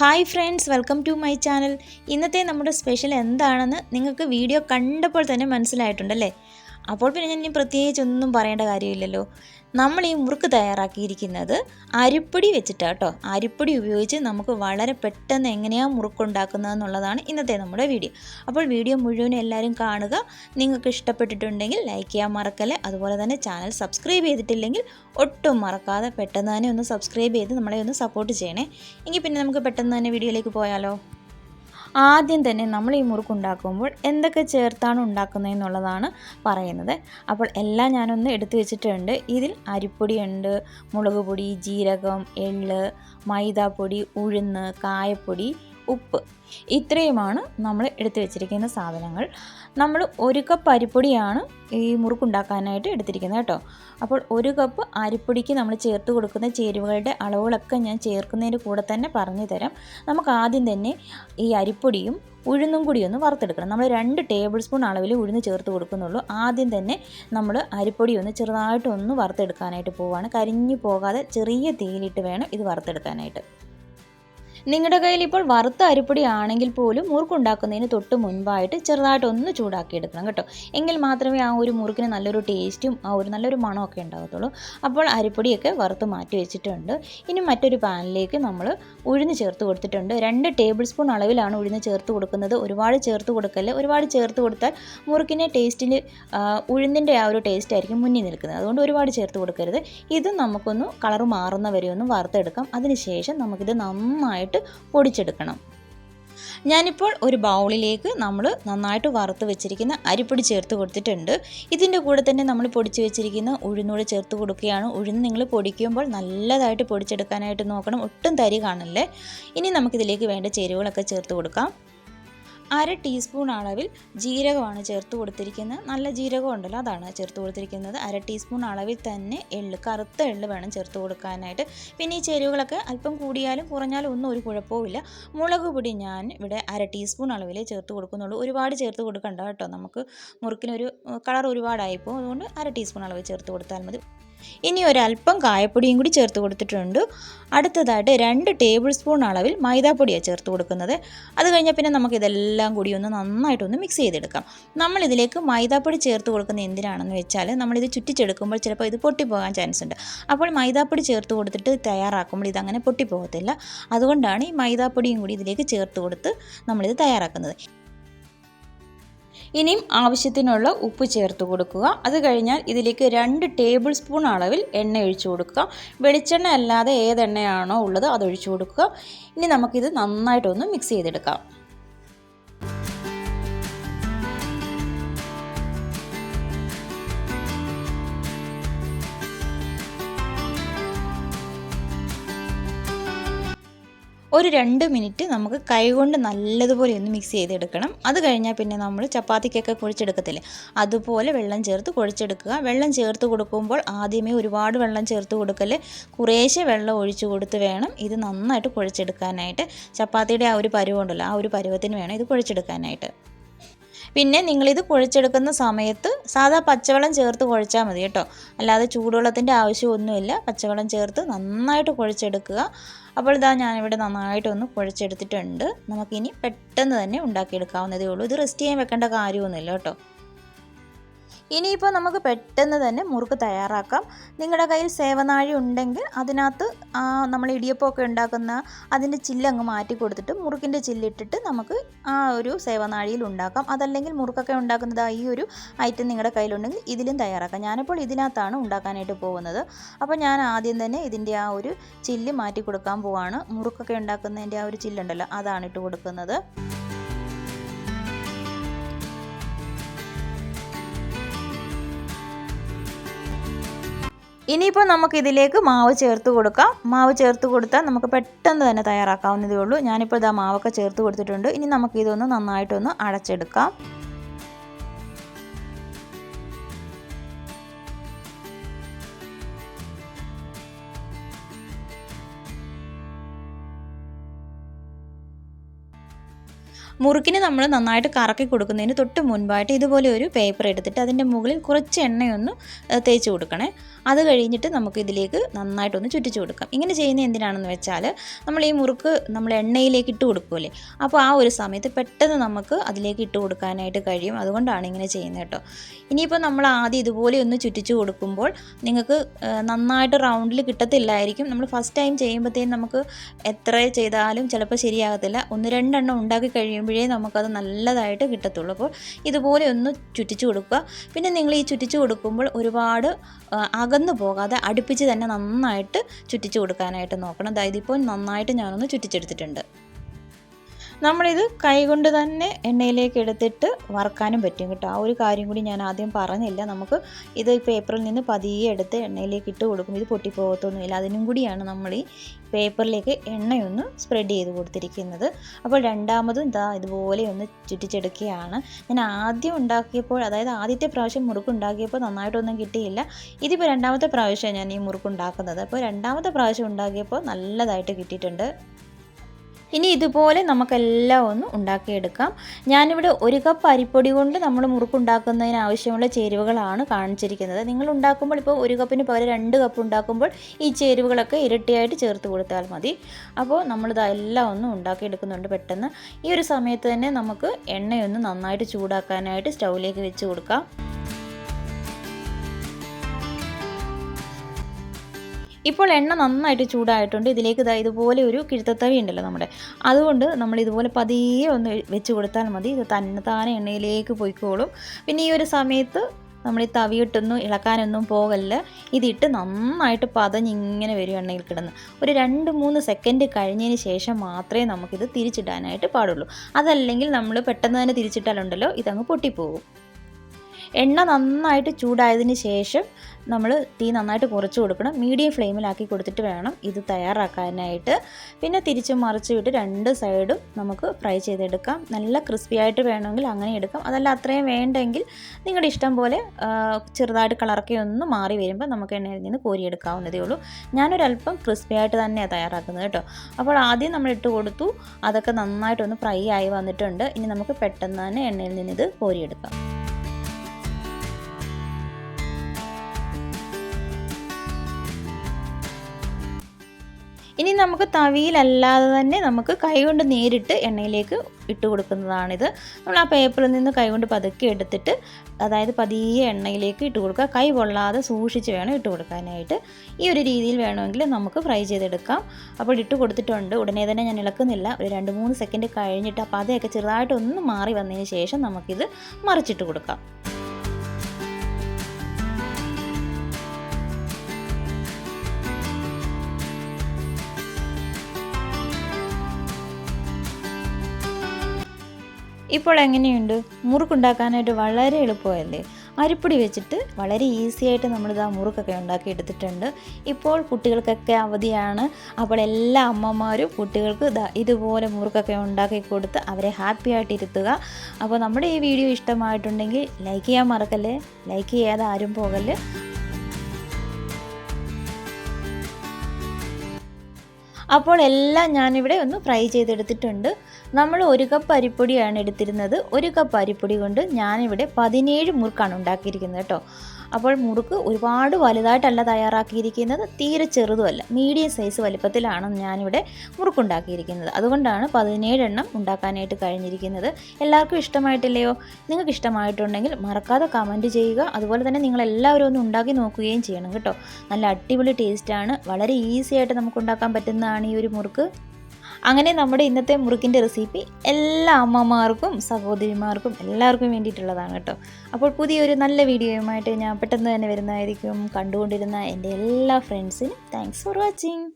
Hi friends welcome to my channel ഇന്നത്തെ നമ്മുടെ special എന്താണെന്ന് നിങ്ങൾക്ക് വീഡിയോ കണ്ടപ്പോൾ തന്നെ മനസ്സിലായിട്ടുണ്ടല്ലേ? അപ്പോൾ പിന്നെ ഞാൻ ഇനി പ്രത്യേകിച്ച് ഒന്നും പറയേണ്ട കാര്യമില്ലല്ലോ. നമ്മൾ ഈ മുറുക്ക് തയ്യാറാക്കിയിരിക്കുന്നത് അരിപ്പൊടി വെച്ചിട്ടാണ് കേട്ടോ അരിപ്പൊടി ഉപയോഗിച്ച് നമുക്ക് വളരെ പെട്ടെന്ന് എങ്ങനെയാണ് മുറുക്കുണ്ടാക്കുന്നത് എന്നുള്ളതാണ് ഇന്നത്തെ നമ്മുടെ വീഡിയോ. അപ്പോൾ വീഡിയോ മുഴുവൻ എല്ലാവരും കാണുക. നിങ്ങൾക്ക് ഇഷ്ടപ്പെട്ടിട്ടുണ്ടെങ്കിൽ ലൈക്ക് ചെയ്യാൻ മറക്കല്ലേ? അതുപോലെ തന്നെ ചാനൽ സബ്സ്ക്രൈബ് ചെയ്തിട്ടില്ലെങ്കിൽ ഒട്ടും മറക്കാതെ പെട്ടെന്ന് തന്നെ ഒന്ന് സബ്സ്ക്രൈബ് ചെയ്ത് നമ്മളെ ഒന്ന് സപ്പോർട്ട് ചെയ്യണേ. എങ്കിൽ പിന്നെ നമുക്ക് പെട്ടെന്ന് തന്നെ വീഡിയോയിലേക്ക് പോയാലോ? ആദ്യം തന്നെ നമ്മൾ ഈ മുറുക്ക് ഉണ്ടാക്കുമ്പോൾ എന്തൊക്കെ ചേർത്താണ് ഉണ്ടാക്കുന്നതെന്നുള്ളതാണ് പറയുന്നത്. അപ്പോൾ എല്ലാം ഞാനൊന്ന് എടുത്തു വെച്ചിട്ടുണ്ട്. ഇതിൽ അരിപ്പൊടിയുണ്ട് മുളക് പൊടി ജീരകം എള്ള് മൈദാപ്പൊടി ഉഴുന്ന് കായപ്പൊടി ഉപ്പ്. ഇത്രയുമാണ് നമ്മൾ എടുത്തു വെച്ചിരിക്കുന്ന സാധനങ്ങൾ. നമ്മൾ ഒരു കപ്പ് അരിപ്പൊടിയാണ് ഈ മുറുക്കുണ്ടാക്കാനായിട്ട് എടുത്തിരിക്കുന്നത് കേട്ടോ. അപ്പോൾ ഒരു കപ്പ് അരിപ്പൊടിക്ക് നമ്മൾ ചേർത്ത് കൊടുക്കുന്ന ചേരുവകളുടെ അളവുകളൊക്കെ ഞാൻ ചേർക്കുന്നതിന്റെ കൂടെ തന്നെ പറഞ്ഞു തരാം. നമുക്ക് ആദ്യം തന്നെ ഈ അരിപ്പൊടിയും ഉഴുന്നും കൂടി ഒന്ന് വറുത്തെടുക്കണം. നമ്മൾ രണ്ട് ടേബിൾ സ്പൂൺ അളവിൽ ഉഴുന്ന് ചേർത്ത് കൊടുക്കുന്നുള്ളൂ. ആദ്യം തന്നെ നമ്മൾ അരിപ്പൊടി ഒന്ന് ചെറുതായിട്ടൊന്ന് വറുത്തെടുക്കാനായിട്ട് പോവുകയാണ് കരിഞ്ഞു പോകാതെ ചെറിയ തീയിലിട്ട് വേണം ഇത് വറുത്തെടുക്കാനായിട്ട്. നിങ്ങളുടെ കയ്യിൽ ഇപ്പോൾ വറുത്ത അരിപ്പൊടി ആണെങ്കിൽ പോലും മുറുക്കുണ്ടാക്കുന്നതിന് തൊട്ട് മുൻപായിട്ട് ചെറുതായിട്ട് ഒന്ന് ചൂടാക്കി എടുക്കണം കേട്ടോ. എങ്കിൽ മാത്രമേ ആ ഒരു മുറുക്കിന് നല്ലൊരു ടേസ്റ്റും ആ ഒരു നല്ലൊരു മണമൊക്കെ ഉണ്ടാകത്തുള്ളൂ. അപ്പോൾ അരിപ്പൊടിയൊക്കെ വറുത്ത് മാറ്റി വെച്ചിട്ടുണ്ട്. ഇനി മറ്റൊരു പാനിലേക്ക് നമ്മൾ ഉഴുന്ന് ചേർത്ത് കൊടുത്തിട്ടുണ്ട്. രണ്ട് ടേബിൾ സ്പൂൺ അളവിലാണ് ഉഴുന്ന് ചേർത്ത് കൊടുക്കുന്നത്. ഒരുപാട് ചേർത്ത് കൊടുക്കല്ലേ? ഒരുപാട് ചേർത്ത് കൊടുത്താൽ മുറുക്കിന്റെ ടേസ്റ്റിൽ ഉഴുന്നിന്റെ ആ ഒരു ടേസ്റ്റ് ആയിരിക്കും മുന്നിൽ നിൽക്കുന്നത്. അതുകൊണ്ട് ഒരുപാട് ചേർത്ത് കൊടുക്കരുത്. ഇത് നമുക്കൊന്ന് കളർ മാറുന്ന വരെ ഒന്ന് വറുത്തെടുക്കാം. അതിനുശേഷം നമുക്കിത് നന്നായിട്ട് പൊടിച്ചെടുക്കണം. ഞാനിപ്പോൾ ഒരു ബൗളിലേക്ക് നമ്മൾ നന്നായിട്ട് വറുത്ത് വെച്ചിരിക്കുന്ന അരിപ്പൊടി ചേർത്ത് കൊടുത്തിട്ടുണ്ട്. ഇതിന്റെ കൂടെ തന്നെ നമ്മൾ പൊടിച്ച് വെച്ചിരിക്കുന്ന ഉഴുന്നൂടെ ചേർത്ത് കൊടുക്കുകയാണ്. ഉഴുന്ന് നിങ്ങൾ പൊടിക്കുമ്പോൾ നല്ലതായിട്ട് പൊടിച്ചെടുക്കാനായിട്ട് നോക്കണം. ഒട്ടും തരി കാണല്ലേ? ഇനി നമുക്കിതിലേക്ക് വേണ്ട ചേരുവകളൊക്കെ ചേർത്ത് കൊടുക്കാം. അര ടീസ്പൂൺ അളവിൽ ജീരകമാണ് ചേർത്ത് കൊടുത്തിരിക്കുന്നത്. നല്ല ജീരകം ഉണ്ടല്ലോ അതാണ് ചേർത്ത് കൊടുത്തിരിക്കുന്നത്. അര ടീസ്പൂൺ അളവിൽ തന്നെ എള്ള് കറുത്ത എള്ള് വേണം ചേർത്ത് കൊടുക്കാനായിട്ട്. പിന്നെ ഈ ചേരുവകളൊക്കെ അല്പം കൂടിയാലും കുറഞ്ഞാലും ഒന്നും ഒരു കുഴപ്പവുമില്ല. മുളക് പൊടി ഞാൻ ഇവിടെ അര ടീസ്പൂൺ അളവിലേ ചേർത്ത് കൊടുക്കുന്നുള്ളൂ. ഒരുപാട് ചേർത്ത് കൊടുക്കണ്ട കേട്ടോ. നമുക്ക് മുറുക്കിനൊരു കളർ ഒരുപാടായിപ്പോൾ അതുകൊണ്ട് അര ടീസ്പൂൺ അളവ് ചേർത്ത് കൊടുത്താൽ മതി. ഇനി ഒരല്പം കായപ്പൊടിയും കൂടി ചേർത്ത് കൊടുത്തിട്ടുണ്ട്. അടുത്തതായിട്ട് രണ്ട് ടേബിൾ സ്പൂൺ അളവിൽ മൈദാപ്പൊടിയാണ് ചേർത്ത് കൊടുക്കുന്നത്. അത് കഴിഞ്ഞാൽ പിന്നെ നമുക്ക് ഇതെല്ലാം കൂടി ഒന്ന് നന്നായിട്ടൊന്ന് മിക്സ് ചെയ്തെടുക്കാം. നമ്മൾ ഇതിലേക്ക് മൈദാപ്പൊടി ചേർത്ത് കൊടുക്കുന്നത് എന്തിനാണെന്ന് വെച്ചാൽ നമ്മളിത് ചുറ്റിച്ചെടുക്കുമ്പോൾ ചിലപ്പോൾ ഇത് പൊട്ടിപ്പോകാൻ ചാൻസ് ഉണ്ട്. അപ്പോൾ മൈദാപ്പൊടി ചേർത്ത് കൊടുത്തിട്ട് തയ്യാറാക്കുമ്പോൾ ഇതങ്ങനെ പൊട്ടിപ്പോകത്തില്ല. അതുകൊണ്ടാണ് ഈ മൈദാപ്പൊടിയും കൂടി ഇതിലേക്ക് ചേർത്ത് കൊടുത്ത് നമ്മളിത് തയ്യാറാക്കുന്നത്. ഇനിയും ആവശ്യത്തിനുള്ള ഉപ്പ് ചേർത്ത് കൊടുക്കുക. അത് കഴിഞ്ഞാൽ ഇതിലേക്ക് രണ്ട് ടേബിൾ സ്പൂൺ അളവിൽ എണ്ണ ഒഴിച്ചു കൊടുക്കുക. വെളിച്ചെണ്ണ അല്ലാതെ ഏതെണ്ണയാണോ ഉള്ളത് അത് ഒഴിച്ചു കൊടുക്കുക. ഇനി നമുക്കിത് നന്നായിട്ടൊന്ന് മിക്സ് ചെയ്തെടുക്കാം. ഒരു രണ്ട് മിനിറ്റ് നമുക്ക് കൈകൊണ്ട് നല്ലതുപോലെ ഒന്ന് മിക്സ് ചെയ്തെടുക്കണം. അത് കഴിഞ്ഞാൽ പിന്നെ നമ്മൾ ചപ്പാത്തിക്കൊക്കെ കുഴിച്ചെടുക്കത്തില്ലേ? അതുപോലെ വെള്ളം ചേർത്ത് കുഴിച്ചെടുക്കുക. വെള്ളം ചേർത്ത് കൊടുക്കുമ്പോൾ ആദ്യമേ ഒരുപാട് വെള്ളം ചേർത്ത് കൊടുക്കൽ. കുറേശ്ശെ വെള്ളം ഒഴിച്ചു കൊടുത്ത് വേണം ഇത് നന്നായിട്ട് കുഴിച്ചെടുക്കാനായിട്ട്. ചപ്പാത്തിയുടെ ആ ഒരു പരുവുണ്ടല്ലോ ആ ഒരു പരുവത്തിന് വേണം ഇത് കുഴിച്ചെടുക്കാനായിട്ട്. പിന്നെ നിങ്ങളിത് കുഴച്ചെടുക്കുന്ന സമയത്ത് സാധാ പച്ചവെള്ളം ചേർത്ത് കുഴച്ചാൽ മതി കേട്ടോ. അല്ലാതെ ചൂടുവെള്ളത്തിന്റെ ആവശ്യമൊന്നുമില്ല. പച്ചവെള്ളം ചേർത്ത് നന്നായിട്ട് കുഴച്ചെടുക്കുക. അപ്പോൾ ഇതാ ഞാനിവിടെ നന്നായിട്ടൊന്ന് കുഴച്ചെടുത്തിട്ടുണ്ട്. നമുക്കിനി പെട്ടെന്ന് തന്നെ ഉണ്ടാക്കിയെടുക്കാവുന്നതേ ഉള്ളൂ. ഇത് റെസ്റ്റ് ചെയ്യാൻ വെക്കേണ്ട കാര്യമൊന്നുമില്ല കേട്ടോ. ഇനിയിപ്പോൾ നമുക്ക് പെട്ടെന്ന് തന്നെ മുറുക്ക് തയ്യാറാക്കാം. നിങ്ങളുടെ കയ്യിൽ സേവനാഴി ഉണ്ടെങ്കിൽ അതിനകത്ത് നമ്മൾ ഇടിയപ്പമൊക്കെ ഉണ്ടാക്കുന്ന അതിന്റെ ചില്ലങ്ങ് മാറ്റി കൊടുത്തിട്ട് മുറുക്കിന്റെ ചില്ലിട്ടിട്ട് നമുക്ക് ആ ഒരു സേവനാഴിയിൽ ഉണ്ടാക്കാം. അതല്ലെങ്കിൽ മുറുക്കൊക്കെ ഉണ്ടാക്കുന്നത് ഈ ഒരു ഐറ്റം നിങ്ങളുടെ കയ്യിലുണ്ടെങ്കിൽ ഇതിലും തയ്യാറാക്കാം. ഞാനിപ്പോൾ ഇതിനകത്താണ് ഉണ്ടാക്കാനായിട്ട് പോകുന്നത്. അപ്പോൾ ഞാൻ ആദ്യം തന്നെ ഇതിന്റെ ആ ഒരു ചില്ല് മാറ്റി കൊടുക്കാൻ പോവാണ്. മുറുക്കൊക്കെ ഉണ്ടാക്കുന്നതിന്റെ ആ ഒരു ചില്ലുണ്ടല്ലോ അതാണ് ഇട്ട് കൊടുക്കുന്നത്. ഇനിയിപ്പോൾ നമുക്ക് ഇതിലേക്ക് മാവ് ചേർത്ത് കൊടുക്കാം. മാവ് ചേർത്ത് കൊടുത്താൽ നമുക്ക് പെട്ടെന്ന് തന്നെ തയ്യാറാക്കാവുന്നതേ ഉള്ളൂ. ഞാനിപ്പോൾ ഇതാ മാവൊക്കെ ചേർത്ത് കൊടുത്തിട്ടുണ്ട്. ഇനി നമുക്ക് ഇതൊന്ന് നന്നായിട്ടൊന്ന് അടച്ചെടുക്കാം. മുറുക്കിന് നമ്മൾ നന്നായിട്ട് കറക്കി കൊടുക്കുന്നതിന് തൊട്ട് മുൻപായിട്ട് ഇതുപോലെ ഒരു പേപ്പർ എടുത്തിട്ട് അതിന്റെ മുകളിൽ കുറച്ച് എണ്ണയൊന്ന് തേച്ച് കൊടുക്കണേ. അത് കഴിഞ്ഞിട്ട് നമുക്ക് ഇതിലേക്ക് നന്നായിട്ടൊന്ന് ചുറ്റിച്ചു കൊടുക്കാം. ഇങ്ങനെ ചെയ്യുന്നത് എന്തിനാണെന്ന് വെച്ചാൽ നമ്മൾ ഈ മുറുക്ക് നമ്മൾ എണ്ണയിലേക്ക് ഇട്ട് കൊടുക്കുമല്ലേ അപ്പോൾ ആ ഒരു സമയത്ത് പെട്ടെന്ന് നമുക്ക് അതിലേക്ക് ഇട്ട് കൊടുക്കാനായിട്ട് കഴിയും. അതുകൊണ്ടാണ് ഇങ്ങനെ ചെയ്യുന്നത് കേട്ടോ. ഇനിയിപ്പോൾ നമ്മൾ ആദ്യം ഇതുപോലെ ഒന്ന് ചുറ്റിച്ചു കൊടുക്കുമ്പോൾ നിങ്ങൾക്ക് നന്നായിട്ട് റൗണ്ടിൽ കിട്ടത്തില്ലായിരിക്കും. നമ്മൾ ഫസ്റ്റ് ടൈം ചെയ്യുമ്പോഴത്തേനും നമുക്ക് എത്ര ചെയ്താലും ചിലപ്പോൾ ശരിയാകത്തില്ല. ഒന്ന് രണ്ടെണ്ണം ഉണ്ടാക്കി കഴിയുമ്പോഴേ നമുക്കത് നല്ലതായിട്ട് കിട്ടത്തുള്ളൂ. അപ്പോൾ ഇതുപോലെ ഒന്ന് ചുറ്റിച്ചു കൊടുക്കുക. പിന്നെ നിങ്ങൾ ഈ ചുറ്റിച്ചു കൊടുക്കുമ്പോൾ ഒരുപാട് അകന്നു പോകാതെ അടുപ്പിച്ച് തന്നെ നന്നായിട്ട് ചുറ്റിച്ചു കൊടുക്കാനായിട്ട് നോക്കണം. അതായത് ഇപ്പോൾ നന്നായിട്ട് ഞാനൊന്ന് ചുറ്റിച്ചെടുത്തിട്ടുണ്ട്. നമ്മളിത് കൈകൊണ്ട് തന്നെ എണ്ണയിലേക്ക് എടുത്തിട്ട് വറക്കാനും പറ്റും കേട്ടോ. ആ ഒരു കാര്യം കൂടി ഞാൻ ആദ്യം പറഞ്ഞില്ല. നമുക്ക് ഇത് പേപ്പറിൽ നിന്ന് പതിയെ എടുത്ത് എണ്ണയിലേക്ക് ഇട്ട് കൊടുക്കും. ഇത് പൊട്ടിപ്പോകത്തൊന്നുമില്ല. അതിനും കൂടിയാണ് നമ്മൾ ഈ പേപ്പറിലേക്ക് എണ്ണയൊന്ന് സ്പ്രെഡ് ചെയ്ത് കൊടുത്തിരിക്കുന്നത്. അപ്പോൾ രണ്ടാമതും ഇതാ ഇതുപോലെ ഒന്ന് ചുറ്റിച്ചെടുക്കുകയാണ്. ഞാൻ ആദ്യം ഉണ്ടാക്കിയപ്പോൾ അതായത് ആദ്യത്തെ പ്രാവശ്യം മുറുക്ക് ഉണ്ടാക്കിയപ്പോൾ നന്നായിട്ടൊന്നും കിട്ടിയില്ല. ഇതിപ്പോൾ രണ്ടാമത്തെ പ്രാവശ്യമാണ് ഞാൻ ഈ മുറുക്ക് ഉണ്ടാക്കുന്നത്. അപ്പോൾ രണ്ടാമത്തെ പ്രാവശ്യം ഉണ്ടാക്കിയപ്പോൾ നല്ലതായിട്ട് കിട്ടിയിട്ടുണ്ട്. ഇനി ഇതുപോലെ നമുക്കെല്ലാം ഒന്ന് ഉണ്ടാക്കിയെടുക്കാം. ഞാനിവിടെ ഒരു കപ്പ് അരിപ്പൊടി കൊണ്ട് നമ്മൾ മുറുക്കുണ്ടാക്കുന്നതിന് ആവശ്യമുള്ള ചേരുവകളാണ് കാണിച്ചിരിക്കുന്നത്. നിങ്ങൾ ഉണ്ടാക്കുമ്പോൾ ഇപ്പോൾ ഒരു കപ്പിന് പകരം രണ്ട് കപ്പ് ഉണ്ടാക്കുമ്പോൾ ഈ ചേരുവകളൊക്കെ ഇരട്ടിയായിട്ട് ചേർത്ത് കൊടുത്താൽ മതി. അപ്പോൾ നമ്മളിത് എല്ലാം ഒന്ന് ഉണ്ടാക്കിയെടുക്കുന്നുണ്ട് പെട്ടെന്ന്. ഈ ഒരു സമയത്ത് തന്നെ നമുക്ക് എണ്ണയൊന്ന് നന്നായിട്ട് ചൂടാക്കാനായിട്ട് സ്റ്റൗവിലേക്ക് വെച്ച് കൊടുക്കാം. ഇപ്പോൾ എണ്ണ നന്നായിട്ട് ചൂടായിട്ടുണ്ട്. ഇതിലേക്ക് ഇതാ ഇതുപോലെ ഒരു കിഴുത്തത്തവി ഉണ്ടല്ലോ നമ്മുടെ. അതുകൊണ്ട് നമ്മൾ ഇതുപോലെ പതിയെ ഒന്ന് വെച്ച് കൊടുത്താൽ മതി. ഇത് തന്നെ താനെ എണ്ണയിലേക്ക് പോയിക്കോളും. പിന്നെ ഈ ഒരു സമയത്ത് നമ്മൾ ഈ തവിയിട്ടൊന്നും ഇളക്കാനൊന്നും പോകല്ല. ഇതിട്ട് നന്നായിട്ട് പതഞ്ഞിങ്ങനെ വരും എണ്ണയിൽ കിടന്ന്. ഒരു രണ്ട് മൂന്ന് സെക്കൻഡ് കഴിഞ്ഞതിന് ശേഷം മാത്രമേ നമുക്കിത് തിരിച്ചിടാനായിട്ട് പാടുള്ളൂ. അതല്ലെങ്കിൽ നമ്മൾ പെട്ടെന്ന് തന്നെ തിരിച്ചിട്ടാലുണ്ടല്ലോ ഇതങ്ങ് പൊട്ടിപ്പോകും എണ്ണ നന്നായിട്ട് ചൂടായതിന് ശേഷം നമ്മൾ തീ നന്നായിട്ട് കുറച്ച് കൊടുക്കണം. മീഡിയം ഫ്ലെയിമിലാക്കി കൊടുത്തിട്ട് വേണം ഇത് തയ്യാറാക്കാനായിട്ട്. പിന്നെ തിരിച്ച് മറിച്ച് വിട്ട് രണ്ട് സൈഡും നമുക്ക് ഫ്രൈ ചെയ്തെടുക്കാം. നല്ല ക്രിസ്പി ആയിട്ട് വേണമെങ്കിൽ അങ്ങനെ എടുക്കാം. അതല്ല അത്രയും വേണ്ടെങ്കിൽ നിങ്ങളുടെ ഇഷ്ടം പോലെ ചെറുതായിട്ട് കളറൊക്കെ ഒന്ന് മാറി വരുമ്പോൾ നമുക്ക് എണ്ണയിൽ നിന്ന് കോരിയെടുക്കാവുന്നതേ ഉള്ളൂ. ഞാനൊരല്പം ക്രിസ്പി ആയിട്ട് തന്നെയാണ് തയ്യാറാക്കുന്നത് കേട്ടോ. അപ്പോൾ ആദ്യം നമ്മൾ ഇട്ട് കൊടുത്തു. അതൊക്കെ നന്നായിട്ടൊന്ന് ഫ്രൈ ആയി വന്നിട്ടുണ്ട്. ഇനി നമുക്ക് പെട്ടെന്ന് തന്നെ എണ്ണയിൽ നിന്ന് ഇത് കോരിയെടുക്കാം. ഇനി നമുക്ക് തവിയിലല്ലാതെ തന്നെ നമുക്ക് കൈകൊണ്ട് നേരിട്ട് എണ്ണയിലേക്ക് ഇട്ട് കൊടുക്കുന്നതാണിത്. നമ്മൾ ആ പേപ്പറിൽ നിന്ന് കൈകൊണ്ട് പതുക്കെ എടുത്തിട്ട് അതായത് പതിയെ എണ്ണയിലേക്ക് ഇട്ട് കൊടുക്കുക. കൈ കൊള്ളാതെ സൂക്ഷിച്ച് വേണം ഇട്ട് കൊടുക്കാനായിട്ട്. ഈ ഒരു രീതിയിൽ വേണമെങ്കിൽ നമുക്ക് ഫ്രൈ ചെയ്തെടുക്കാം. അപ്പോൾ ഇട്ട് കൊടുത്തിട്ടുണ്ട്. ഉടനെ തന്നെ ഞാൻ ഇളക്കുന്നില്ല. ഒരു രണ്ട് മൂന്ന് സെക്കൻഡ് കഴിഞ്ഞിട്ട് അപ്പോൾ അതൊക്കെ ചെറുതായിട്ടൊന്ന് മാറി വന്നതിന് ശേഷം നമുക്കിത് മറിച്ചിട്ട് കൊടുക്കാം. ഇപ്പോൾ എങ്ങനെയുണ്ട്? മുറുക്കുണ്ടാക്കാനായിട്ട് വളരെ എളുപ്പമല്ലേ? അരിപ്പൊടി വെച്ചിട്ട് വളരെ ഈസി ആയിട്ട് നമ്മളിത് ആ മുറുക്കൊക്കെ ഉണ്ടാക്കി എടുത്തിട്ടുണ്ട് ഇപ്പോൾ കുട്ടികൾക്കൊക്കെ അവധിയാണ്. അപ്പോൾ എല്ലാ അമ്മമാരും കുട്ടികൾക്ക് ഇതുപോലെ മുറുക്കൊക്കെ ഉണ്ടാക്കി കൊടുത്ത് അവരെ ഹാപ്പി ആയിട്ട് ഇരുത്തുക അപ്പോൾ നമ്മുടെ ഈ വീഡിയോ ഇഷ്ടമായിട്ടുണ്ടെങ്കിൽ ലൈക്ക് ചെയ്യാൻ മറക്കല്ലേ? ലൈക്ക് ചെയ്യാതെ ആരും പോകല്ലേ? അപ്പോൾ എല്ലാം ഞാനിവിടെ ഒന്ന് ഫ്രൈ ചെയ്തെടുത്തിട്ടുണ്ട്. നമ്മൾ ഒരു കപ്പ് അരിപ്പൊടിയാണ് എടുത്തിരുന്നത്. ഒരു കപ്പ് അരിപ്പൊടി കൊണ്ട് ഞാനിവിടെ പതിനേഴ് മുറുക്കാണ് ഉണ്ടാക്കിയിരിക്കുന്നത് കേട്ടോ. അപ്പോൾ മുറുക്ക് ഒരുപാട് വലുതായിട്ടല്ല തയ്യാറാക്കിയിരിക്കുന്നത്. തീരെ ചെറുതുമല്ല. മീഡിയം സൈസ് വലിപ്പത്തിലാണ് ഞാനിവിടെ മുറുക്കുണ്ടാക്കിയിരിക്കുന്നത്. അതുകൊണ്ടാണ് പതിനേഴെണ്ണം ഉണ്ടാക്കാനായിട്ട് കഴിഞ്ഞിരിക്കുന്നത്. എല്ലാവർക്കും ഇഷ്ടമായിട്ടില്ലയോ? നിങ്ങൾക്ക് ഇഷ്ടമായിട്ടുണ്ടെങ്കിൽ മറക്കാതെ കമന്റ് ചെയ്യുക. അതുപോലെ തന്നെ നിങ്ങൾ എല്ലാവരും ഒന്ന് ഉണ്ടാക്കി നോക്കുകയും ചെയ്യണം കേട്ടോ. നല്ല അടിപൊളി ടേസ്റ്റാണ് വളരെ ഈസി ആയിട്ട് നമുക്ക് ഉണ്ടാക്കാൻ പറ്റുന്നതാണ് ഈ ഒരു മുറുക്ക്. അങ്ങനെ നമ്മുടെ ഇന്നത്തെ മുറുക്കിന്റെ റെസിപ്പി എല്ലാ അമ്മമാർക്കും സഹോദരിമാർക്കും എല്ലാവർക്കും വേണ്ടിയിട്ടുള്ളതാണ് കേട്ടോ. അപ്പോൾ പുതിയൊരു നല്ല വീഡിയോയുമായിട്ട് ഞാൻ പെട്ടെന്ന് തന്നെ വരുന്നതായിരിക്കും. കണ്ടുകൊണ്ടിരുന്ന എന്റെ എല്ലാ ഫ്രണ്ട്സിനും താങ്ക്സ് ഫോർ വാച്ചിങ്